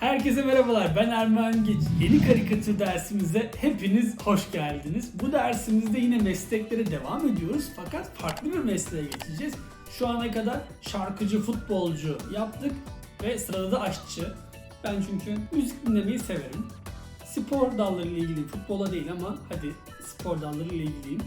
Herkese merhabalar. Ben Erman Geç. Yeni karikatür dersimize hepiniz hoş geldiniz. Bu dersimizde yine mesleklere devam ediyoruz fakat farklı bir mesleğe geçeceğiz. Şu ana kadar şarkıcı, futbolcu yaptık ve sırada da aşçı. Ben çünkü müzik dinlemeyi severim. Spor dallarıyla ilgiliyim. Futbola değil ama hadi spor dallarıyla ilgiliyim.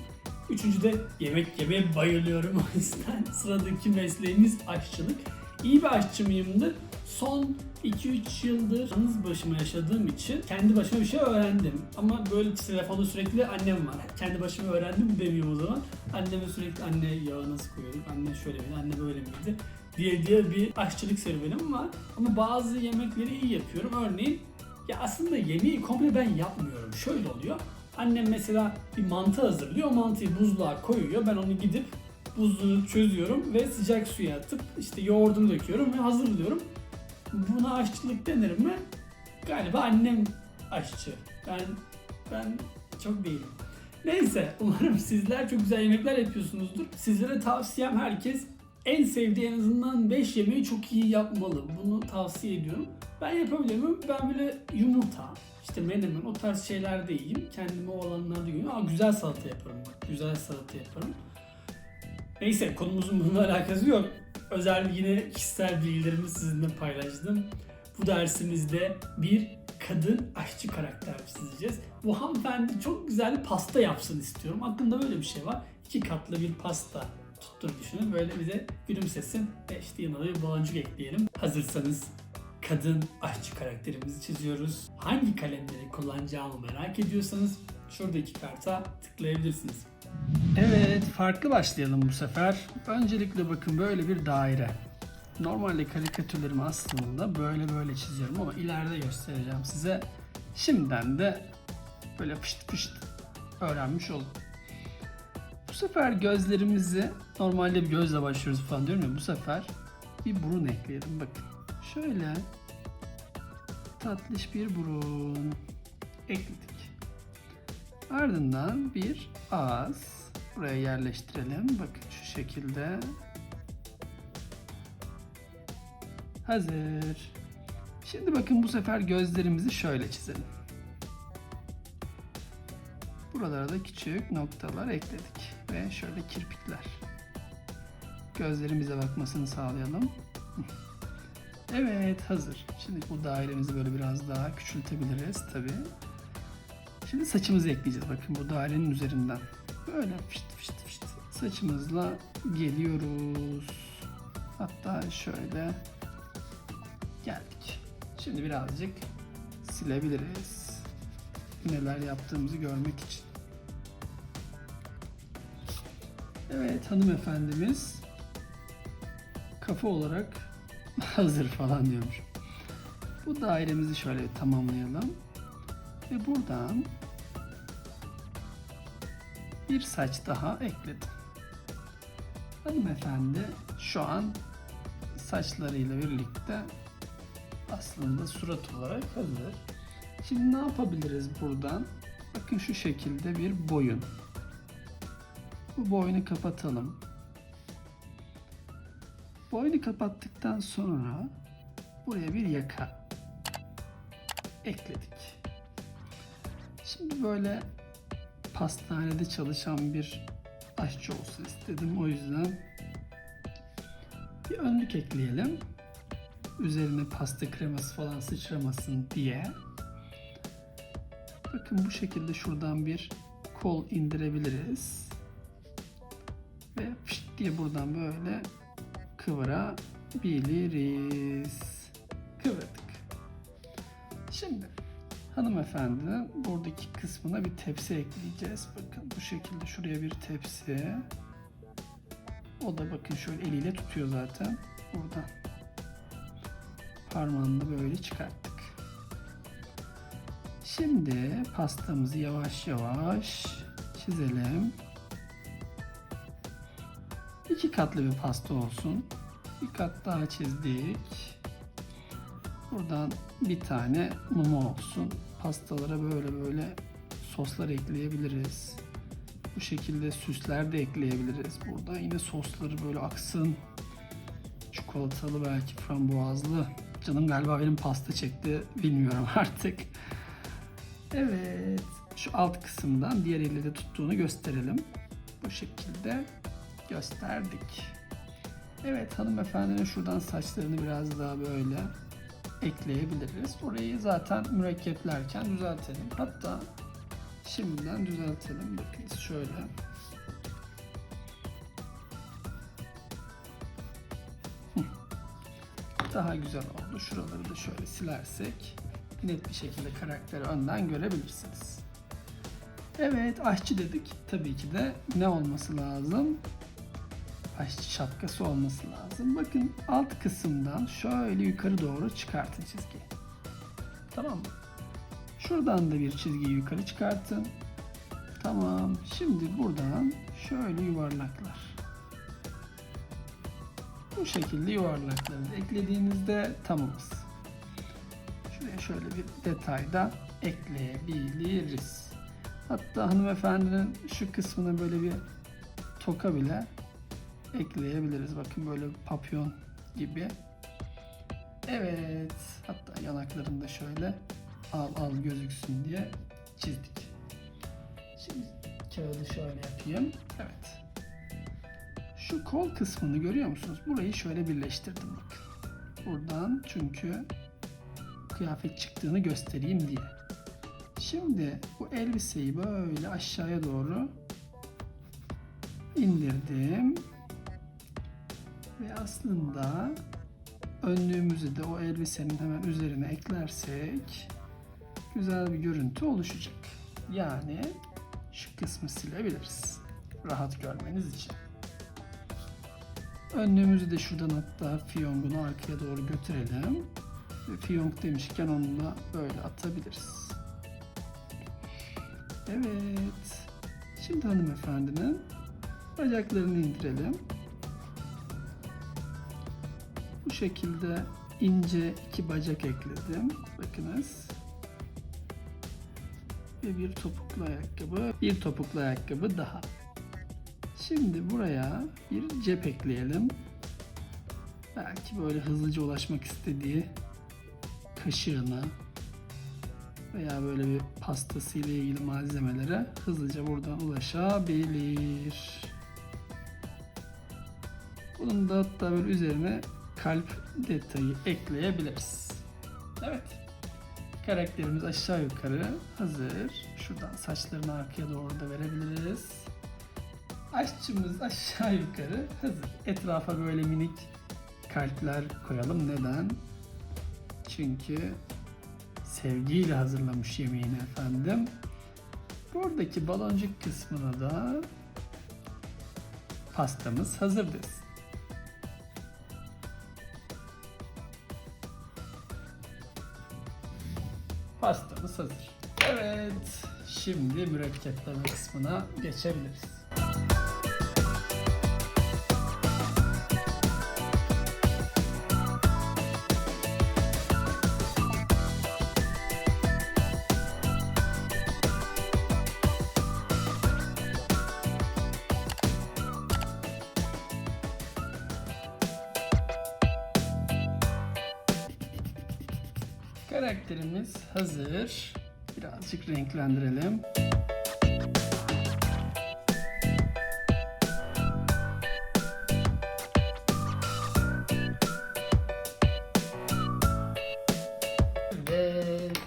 Üçüncü de yemek yemeye bayılıyorum o yüzden sıradaki mesleğimiz aşçılık. İyi bir aşçı mıyımdır? Son 2-3 yıldır yalnız başıma yaşadığım için kendi başıma bir şey öğrendim. Ama böyle telefonda sürekli annem var. Kendi başıma öğrendim demiyorum o zaman. Anneme sürekli anne yağı nasıl koyuyorduk, anne şöyle miydi, anne böyle miydi diye diye bir aşçılık serüvenim var. Ama bazı yemekleri iyi yapıyorum. Örneğin ya aslında yemeği komple ben yapmıyorum. Şöyle oluyor. Annem mesela bir mantı hazırlıyor. Mantıyı buzluğa koyuyor. Ben onu gidip buzluğu çözüyorum ve sıcak suya atıp işte yoğurdunu döküyorum ve hazırlıyorum. Buna aşçılık denir mi? Galiba annem aşçı. Ben ben çok değilim. Neyse umarım sizler çok güzel yemekler yapıyorsunuzdur. Sizlere tavsiyem herkes en sevdiği en azından 5 yemeği çok iyi yapmalı. Bunu tavsiye ediyorum. Ben yapabilirim. Ben böyle yumurta, işte menemen o tarz şeyler de iyiyim. Kendimi o alanlarda görüyorum. Ama güzel salata yaparım. Güzel salata yaparım. Neyse konumuzun bununla alakası yok. Özel yine kişisel bilgilerimi sizinle paylaştım. Bu dersimizde bir kadın aşçı karakter çizeceğiz. Bu hanımefendi çok güzel pasta yapsın istiyorum. Aklımda böyle bir şey var. İki katlı bir pasta tuttur düşünün. Böyle bize gülümsesin ve işte yanına bir baloncuk ekleyelim. Hazırsanız kadın aşçı karakterimizi çiziyoruz. Hangi kalemleri kullanacağımı merak ediyorsanız şuradaki karta tıklayabilirsiniz. Evet, farklı başlayalım bu sefer. Öncelikle bakın böyle bir daire. Normalde karikatürlerimi aslında böyle böyle çiziyorum ama ileride göstereceğim size. Şimdiden de böyle pışt pışt öğrenmiş oldum. Bu sefer gözlerimizi normalde bir gözle başlıyoruz falan diyorum ya bu sefer bir burun ekleyelim bakın. Şöyle tatlış bir burun ekledik. Ardından bir ağız buraya yerleştirelim. Bakın şu şekilde. Hazır. Şimdi bakın bu sefer gözlerimizi şöyle çizelim. Buralara da küçük noktalar ekledik. Ve şöyle kirpikler. Gözlerimize bakmasını sağlayalım. Evet hazır. Şimdi bu dairemizi böyle biraz daha küçültebiliriz tabii. Şimdi saçımızı ekleyeceğiz. Bakın bu dairenin üzerinden. Böyle fışt fışt fışt saçımızla geliyoruz. Hatta şöyle geldik. Şimdi birazcık silebiliriz. Neler yaptığımızı görmek için. Evet hanımefendimiz kafa olarak hazır falan diyormuş. Bu dairemizi şöyle tamamlayalım. Ve buradan bir saç daha ekledim. Hanımefendi şu an saçlarıyla birlikte aslında surat olarak hazır. Şimdi ne yapabiliriz buradan? Bakın şu şekilde bir boyun. Bu boynu kapatalım. Boynu kapattıktan sonra buraya bir yaka ekledik. Şimdi böyle pastanede çalışan bir aşçı olsun istedim. O yüzden bir önlük ekleyelim. Üzerine pasta kreması falan sıçramasın diye. Bakın bu şekilde şuradan bir kol indirebiliriz. Ve pişt diye buradan böyle kıvırabiliriz. Kıvırdık. Şimdi hanımefendinin buradaki kısmına bir tepsi ekleyeceğiz. Bakın bu şekilde şuraya bir tepsi. O da bakın şöyle eliyle tutuyor zaten. Buradan. Parmağını böyle çıkarttık. Şimdi pastamızı yavaş yavaş çizelim. İki katlı bir pasta olsun. Bir kat daha çizdik. Buradan bir tane mumu olsun. Pastalara böyle böyle soslar ekleyebiliriz. Bu şekilde süsler de ekleyebiliriz. Burada yine sosları böyle aksın. Çikolatalı belki frambuazlı Canım galiba benim pasta çekti. Bilmiyorum artık. Evet. Şu alt kısımdan diğer elle de tuttuğunu gösterelim. Bu şekilde gösterdik. Evet hanımefendinin şuradan saçlarını biraz daha böyle ekleyebiliriz. Orayı zaten mürekkeplerken düzeltelim. Hatta şimdiden düzeltelim. Bakın şöyle. Daha güzel oldu. Şuraları da şöyle silersek net bir şekilde karakteri önden görebilirsiniz. Evet aşçı dedik. Tabii ki de ne olması lazım? Aşçı şapkası olması lazım. Bakın alt kısımdan şöyle yukarı doğru çıkartın çizgiyi. Tamam mı? Şuradan da bir çizgiyi yukarı çıkartın. Tamam. Şimdi buradan şöyle yuvarlaklar. Bu şekilde yuvarlakları eklediğinizde tamamız. Şuraya şöyle bir detay da ekleyebiliriz. Hatta hanımefendinin şu kısmına böyle bir toka bile ekleyebiliriz. Bakın böyle papyon gibi. Evet. Hatta yanaklarını da şöyle al al gözüksün diye çizdik. Şimdi kağıdı şöyle yapayım. Evet. Şu kol kısmını görüyor musunuz? Burayı şöyle birleştirdim bakın. Buradan çünkü kıyafet çıktığını göstereyim diye. Şimdi bu elbiseyi böyle aşağıya doğru indirdim. Ve aslında önlüğümüzü de o elbisenin hemen üzerine eklersek güzel bir görüntü oluşacak. Yani şu kısmı silebiliriz. Rahat görmeniz için. Önlüğümüzü de şuradan hatta fiyongunu arkaya doğru götürelim. Ve fiyonk demişken onu da böyle atabiliriz. Evet. Şimdi hanımefendinin bacaklarını indirelim. Şekilde ince iki bacak ekledim. Bakınız. Ve bir topuklu ayakkabı, bir topuklu ayakkabı daha. Şimdi buraya bir cep ekleyelim. Belki böyle hızlıca ulaşmak istediği kaşığına veya böyle bir pastası ile ilgili malzemelere hızlıca buradan ulaşabilir. Bunun da hatta böyle üzerine kalp detayı ekleyebiliriz. Evet. Karakterimiz aşağı yukarı hazır. Şuradan saçlarını arkaya doğru da verebiliriz. Aşçımız aşağı yukarı hazır. Etrafa böyle minik kalpler koyalım. Neden? Çünkü sevgiyle hazırlamış yemeğini efendim. Buradaki baloncuk kısmına da pastamız hazırdır. Pastamız hazır. Evet, şimdi mürekkepleme kısmına geçebiliriz. Karakterimiz hazır. Birazcık renklendirelim.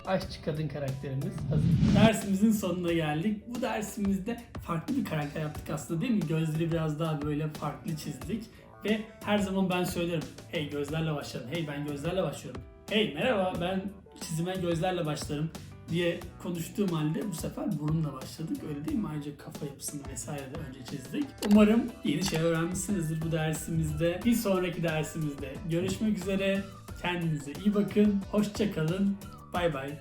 Aşçı kadın karakterimiz hazır. Dersimizin sonuna geldik. Bu dersimizde farklı bir karakter yaptık aslında değil mi? Gözleri biraz daha böyle farklı çizdik. Ve her zaman ben söylerim. Hey gözlerle başlarım. Hey ben gözlerle başlıyorum. Hey merhaba ben çizime gözlerle başlarım diye konuştuğum halde bu sefer burunla başladık. Öyle değil mi? Ayrıca kafa yapısını vesaire de önce çizdik. Umarım yeni şey öğrenmişsinizdir bu dersimizde. Bir sonraki dersimizde görüşmek üzere. Kendinize iyi bakın. Hoşça kalın. Bay bay.